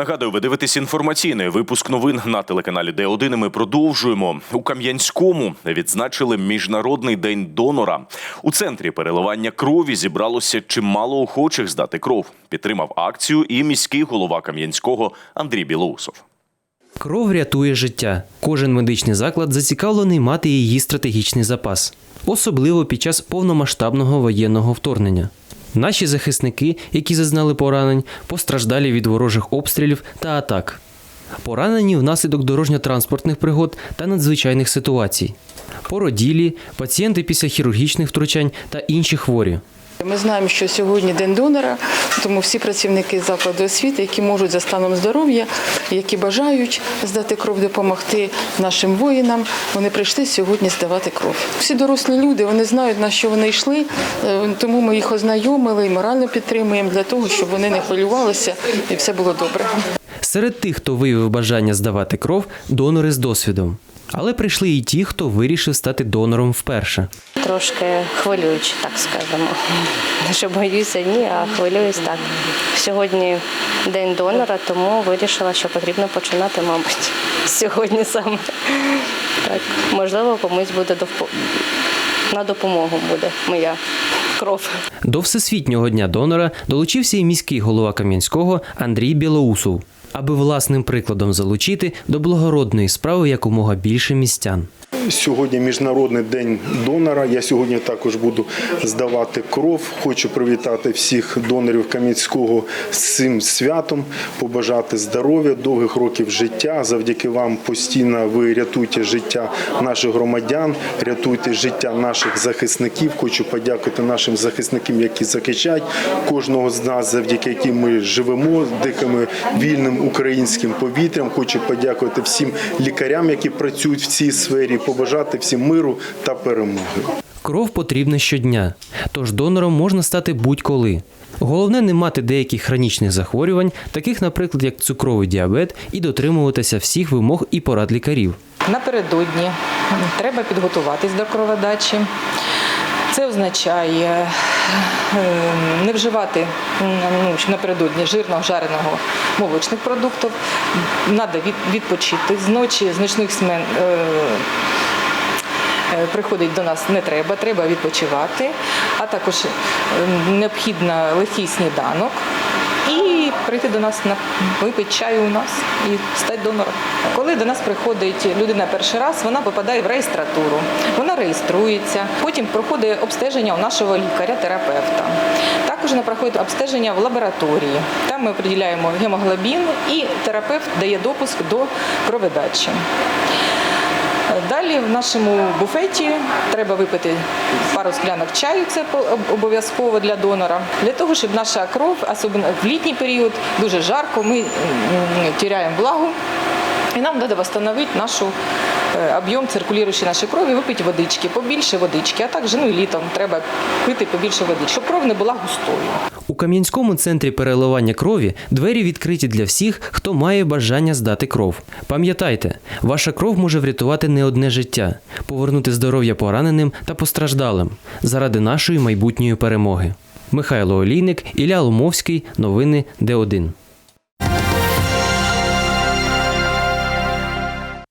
Нагадую, ви дивитесь інформаційний випуск новин на телеканалі Д1. і Ми продовжуємо у Кам'янському. Відзначили міжнародний день донора. У центрі переливання крові зібралося чимало охочих здати кров. Підтримав акцію і міський голова Кам'янського Андрій Білоусов. Кров рятує життя. Кожен медичний заклад зацікавлений мати її стратегічний запас, особливо під час повномасштабного воєнного вторгнення. Наші захисники, які зазнали поранень, постраждалі від ворожих обстрілів та атак. Поранені внаслідок дорожньо-транспортних пригод та надзвичайних ситуацій. Породілі, пацієнти після хірургічних втручань та інші хворі. Ми знаємо, що сьогодні день донора, тому всі працівники закладу освіти, які можуть за станом здоров'я, які бажають здати кров, допомогти нашим воїнам, вони прийшли сьогодні здавати кров. Всі дорослі люди вони знають на що вони йшли, е, тому ми їх ознайомили і морально підтримуємо для того, щоб вони не хвилювалися і все було добре. Серед тих, хто виявив бажання здавати кров, донори з досвідом. Але прийшли і ті, хто вирішив стати донором вперше. Трошки хвилююче, так скажемо. Не що боюся, ні, а хвилююсь так. Сьогодні день донора, тому вирішила, що потрібно починати, мабуть, сьогодні саме. Так, можливо, комусь буде довпо- на допомогу буде моя кров. До Всесвітнього дня донора долучився і міський голова Кам'янського Андрій Білоусов, аби власним прикладом залучити до благородної справи якомога більше містян. Сьогодні міжнародний день донора. Я сьогодні також буду здавати кров. Хочу привітати всіх донорів Кам'янського з цим святом, побажати здоров'я, довгих років життя. Завдяки вам постійно ви рятуєте життя наших громадян, рятуєте життя наших захисників. Хочу подякувати нашим захисникам, які захищають кожного з нас, завдяки яким ми живемо, дихаємо вільним українським повітрям. Хочу подякувати всім лікарям, які працюють в цій сфері, побажати всім миру та перемоги. Кров потрібна щодня, тож донором можна стати будь-коли. Головне не мати деяких хронічних захворювань, таких, наприклад, як цукровий діабет, і дотримуватися всіх вимог і порад лікарів. Напередодні треба підготуватись до кроводачі. Це означає не вживати ну, напередодні жирного жареного молочних продуктів. Треба відпочити з ночі, з ночних смен. е, е, Приходить до нас не треба, треба відпочивати, а також е, необхідно легкий сніданок і прийти до нас на випити чаю у нас і стати донором. Коли до нас приходить людина перший раз, вона попадає в реєстратуру, вона реєструється, потім проходить обстеження у нашого лікаря-терапевта. Також вона проходить обстеження в лабораторії. Там ми приділяємо гемоглобін і терапевт дає допуск до кроводачі. Далі в нашому буфеті треба випити пару склянок чаю, це обов'язково для донора. Для того, щоб наша кров, особливо в літній період, дуже жарко, ми тіряємо влагу. І нам треба встановити нашу об'єм циркулюючої нашої крові, випити водички, побільше водички, а також ну і літом треба пити побільше води, щоб кров не була густою. У Кам'янському центрі переливання крові двері відкриті для всіх, хто має бажання здати кров. Пам'ятайте, ваша кров може врятувати не одне життя, повернути здоров'я пораненим та постраждалим заради нашої майбутньої перемоги. Михайло Олійник, Ілля Ломовський, новини Д1.